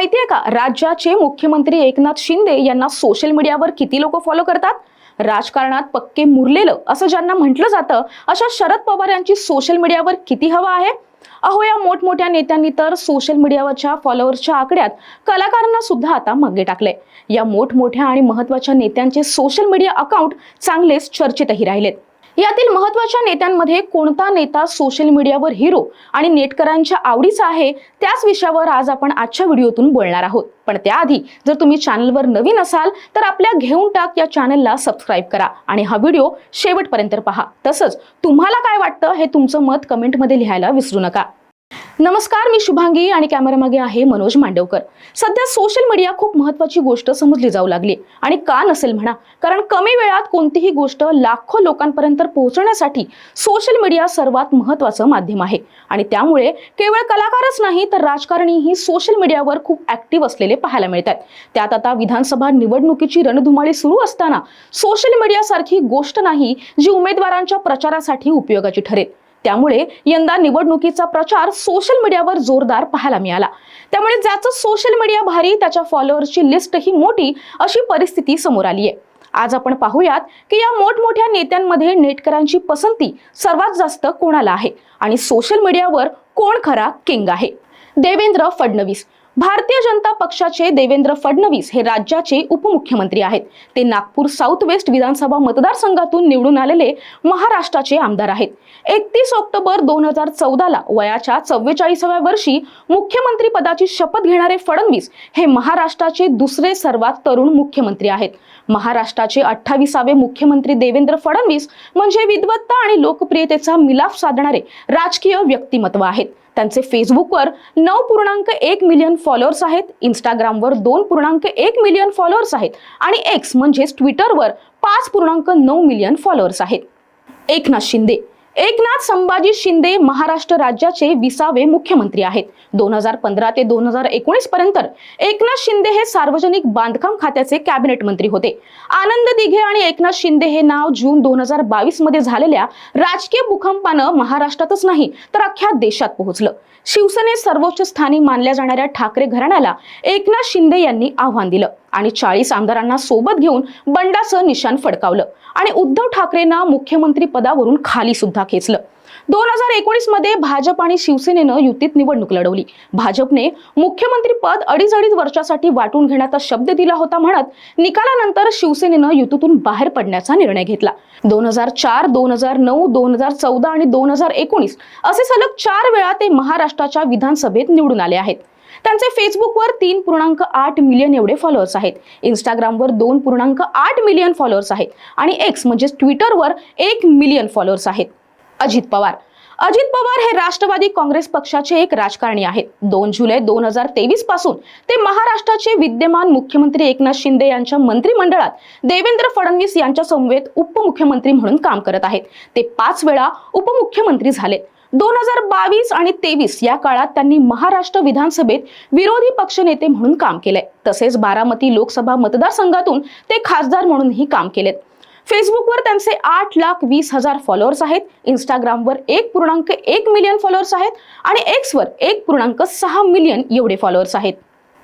माहितीये का? राज्याचे मुख्यमंत्री एकनाथ शिंदे यांना सोशल मीडियावर किती लोक फॉलो करतात? राजकारणात पक्के मुरलेलं असं ज्यांना म्हटलं जातं अशा शरद पवार यांची सोशल मीडियावर किती हवा आहे? अहो या मोठमोठ्या नेत्यांनी तर सोशल मीडियावरच्या फॉलोअर्सच्या आकड्यात कलाकारांना सुद्धा आता मागे टाकले या मोठमोठ्या आणि महत्त्वाच्या नेत्यांचे सोशल मीडिया अकाउंट चांगलेच चर्चेतही राहिलेत. यातील महत्त्वाच्या नेत्यांमध्ये कोणता नेता सोशल मीडियावर हिरो आणि नेटकरांच्या आवडीचा आहे त्याच विषयावर आज आपण आजच्या व्हिडिओतून बोलणार आहोत. पण त्याआधी जर तुम्ही चॅनलवर नवीन असाल तर आपल्या घेऊन टाक या चॅनलला सबस्क्राईब करा आणि हा व्हिडिओ शेवटपर्यंत पहा. तसंच तुम्हाला काय वाटतं हे तुमचं मत कमेंटमध्ये लिहायला विसरू नका. नमस्कार मी शुभांगी आणि कॅमेरामागे आहे मनोज मांडवकर. सध्या सोशल मीडिया खूप महत्वाची गोष्ट समजली जाऊ लागली आणि का नसेल म्हणा कारण कमी वेळात कोणतीही गोष्ट लाखो लोकांपर्यंत पोहोचण्यासाठी सोशल मीडिया सर्वात महत्वाचं माध्यम आहे. आणि त्यामुळे केवळ कलाकारच नाही तर राजकारणीही सोशल मीडियावर खूप ऍक्टिव्ह असलेले पाहायला मिळतात. त्यात आता विधानसभा निवडणुकीची रणधुमाळी सुरू असताना सोशल मीडियासारखी गोष्ट नाही जी उमेदवारांच्या प्रचारासाठी उपयोगाची ठरेल. त्यामुळे यंदा निवडणुकीचा प्रचार सोशल मीडियावर जोरदार पाहायला मिळाला. त्यामुळे ज्याचं सोशल मीडिया भारी त्याच्या फॉलोअर्सची लिस्टही मोठी अशी परिस्थिती समोर आली आहे. आज आपण पाहूयात की या मोठमोठ्या नेत्यांमध्ये नेटकरांची पसंती सर्वात जास्त कोणाला आहे? आणि सोशल मीडियावर कोण खरा किंग आहे? देवेंद्र फडणवीस भारतीय जनता पक्षाचे देवेंद्र फडणवीस हे राज्याचे उपमुख्यमंत्री आहेत. ते नागपूर साऊथ वेस्ट विधानसभा मतदारसंघातून निवडून आलेले महाराष्ट्राचे आमदार आहेत. एकतीस ऑक्टोबर दोन हजार चौदाला वयाच्या चव्वेचाळीसाव्या वर्षी मुख्यमंत्री पदाची शपथ घेणारे फडणवीस हे महाराष्ट्राचे दुसरे सर्वात तरुण मुख्यमंत्री आहेत. महाराष्ट्राचे अठ्ठावीसावे मुख्यमंत्री देवेंद्र फडणवीस म्हणजे विद्वत्ता आणि लोकप्रियतेचा मिलाफ साधणारे राजकीय व्यक्तिमत्व आहेत. त्यांचे फेसबुकवर नऊ पूर्णांक एक मिलियन फॉलोअर्स आहेत. इंस्टाग्रामवर दोन पूर्णांक एक मिलियन फॉलोअर्स आहेत. आणि एक्स म्हणजेच ट्विटरवर पाच पूर्णांक नऊ मिलियन फॉलोअर्स आहेत. एकनाथ शिंदे एकनाथ संभाजी शिंदे महाराष्ट्र राज्याचे विसावे मुख्यमंत्री आहेत. दोन हजार पंधरा ते दोन हजार एकोणीस पर्यंत एकनाथ शिंदे हे सार्वजनिक बांधकाम खात्याचे कॅबिनेट मंत्री होते. आनंद दिघे आणि एकनाथ शिंदे हे नाव जून दोन हजार बावीसमध्ये झालेल्या राजकीय भूकंपानं महाराष्ट्रातच नाही तर अख्ख्या देशात पोहोचलं. शिवसेनेत सर्वोच्च स्थानी मानल्या जाणाऱ्या ठाकरे घराण्याला एकनाथ शिंदे यांनी आव्हान दिलं आणि चाळीस आमदारांना सोबत घेऊन बंडाचं निशाण फडकावलं. आणि उद्धव ठाकरेंना मुख्यमंत्री पदावरून खाली सुद्धा खेचलं. दोन हजार एकोणीसमध्ये भाजप आणि शिवसेनेनं युतीत निवडणूक लढवली. भाजपने मुख्यमंत्री पद अडीच अडीच वर्षासाठी वाटून घेण्याचा शब्द दिला होता म्हणत निकालानंतर शिवसेनेनं युतीतून बाहेर पडण्याचा निर्णय घेतला. दोन हजार चार दोन हजार नऊ दोन हजार चौदा आणि दोन हजार एकोणीस असे सलग चार वेळा ते महाराष्ट्राच्या विधानसभेत निवडून आले आहेत. त्यांचे फेसबुकवर तीन पूर्णांक आठ मिलियन एवढे फॉलोअर्स आहेत. इंस्टाग्रामवर दोन पूर्णांक आठ मिलियन फॉलोअर्स आहेत. आणि एक्स म्हणजेच ट्विटरवर एक मिलियन फॉलोअर्स आहेत. अजित पवार. अजित पवार हे राष्ट्रवादी काँग्रेस पक्षाचे एक राजकारणी आहेत. दोन जुलै दोन हजार तेवीसपासून ते महाराष्ट्राचे विद्यमान मुख्यमंत्री एकनाथ शिंदे यांच्या मंत्रिमंडळात देवेंद्र फडणवीस यांच्या समवेत उपमुख्यमंत्री म्हणून काम करत आहेत. ते पाच वेळा उपमुख्यमंत्री झाले दोन हजार बावीस आणि तेवीस या काळात त्यांनी महाराष्ट्र विधानसभेत विरोधी पक्षनेते म्हणून काम केलंय. तसेच बारामती लोकसभा मतदारसंघातून ते खासदार म्हणूनही काम केलेत. फेसबुकवर त्यांचे आठ लाख वीस हजार फॉलोअर्स आहेत. इंस्टाग्रामवर एक पूर्णांक एक मिलियन फॉलोअर्स आहेत. आणि एक्सवर एक पूर्णांक सहा मिलियन एवढे फॉलोअर्स आहेत.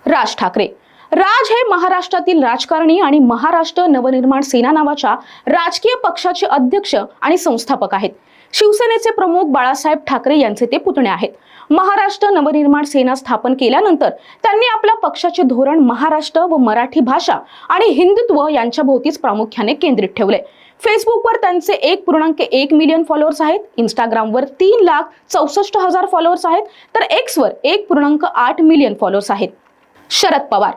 राज ठाकरे राज हे महाराष्ट्रातील राजकारणी आणि महाराष्ट्र नवनिर्माण सेना नावाच्या राजकीय पक्षाचे अध्यक्ष आणि संस्थापक आहेत. शिवसेनेचे प्रमुख बाळासाहेब ठाकरे यांचे ते पुतणे आहेत. महाराष्ट्र नवनिर्माण सेना स्थापन केल्यानंतर त्यांनी आपल्या पक्षाचे धोरण महाराष्ट्र व मराठी भाषा आणि हिंदुत्व यांच्या भोवतीच प्रामुख्याने केंद्रित ठेवले. फेसबुकवर त्यांचे एक पूर्णांक एक मिलियन फॉलोअर्स आहेत. इंस्टाग्रामवर तीन लाख चौसष्ट हजार फॉलोअर्स आहेत. तर एक्सवर एक पूर्णांक आठ मिलियन फॉलोअर्स आहेत. शरद पवार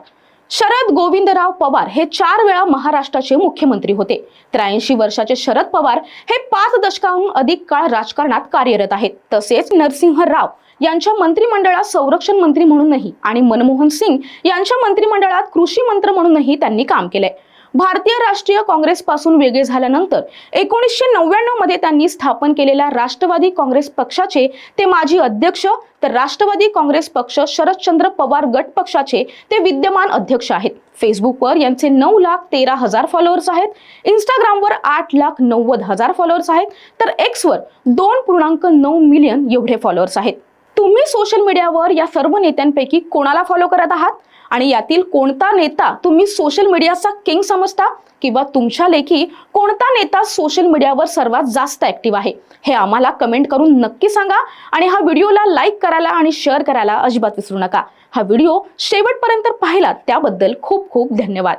शरद गोविंदराव पवार हे चार वेळा महाराष्ट्राचे मुख्यमंत्री होते. त्र्याऐंशी वर्षाचे शरद पवार हे पाच दशकाहून अधिक काळ राजकारणात कार्यरत आहेत. तसेच नरसिंह राव यांच्या मंत्रिमंडळात संरक्षण मंत्री म्हणूनही आणि मनमोहन सिंग यांच्या मंत्रिमंडळात कृषी मंत्री म्हणूनही त्यांनी काम केलंय. भारतीय राष्ट्रीय काँग्रेस पासून वेगळे झाल्यानंतर एकोणीसशे नव्याण्णवमध्ये त्यांनी स्थापन केलेल्या राष्ट्रवादी काँग्रेस पक्षाचे ते माजी अध्यक्ष तर राष्ट्रवादी काँग्रेस पक्ष शरदचंद्र पवार गट पक्षाचे ते विद्यमान अध्यक्ष आहेत. फेसबुकवर यांचे नऊ लाख तेरा हजार फॉलोअर्स आहेत. इंस्टाग्रामवर आठ लाख नव्वद हजार फॉलोअर्स आहेत. तर एक्सवर दोन पूर्णांक नऊ मिलियन एवढे फॉलोअर्स आहेत. तुम्ही सोशल मीडियावर या सर्व नेत्यांपैकी कोणाला फॉलो करत आहात? आणि यातील कोणता नेता तुम्ही सोशल मीडियाचा किंग समजता? किंवा तुमच्या लेखी कोणता नेता सोशल मीडियावर सर्वात जास्त ऍक्टिव्ह आहे? हे आम्हाला कमेंट करून नक्की सांगा. आणि हा व्हिडिओला लाईक करायला आणि शेअर करायला अजिबात विसरू नका. हा व्हिडिओ शेवटपर्यंत पाहिला त्याबद्दल खूप खूप धन्यवाद.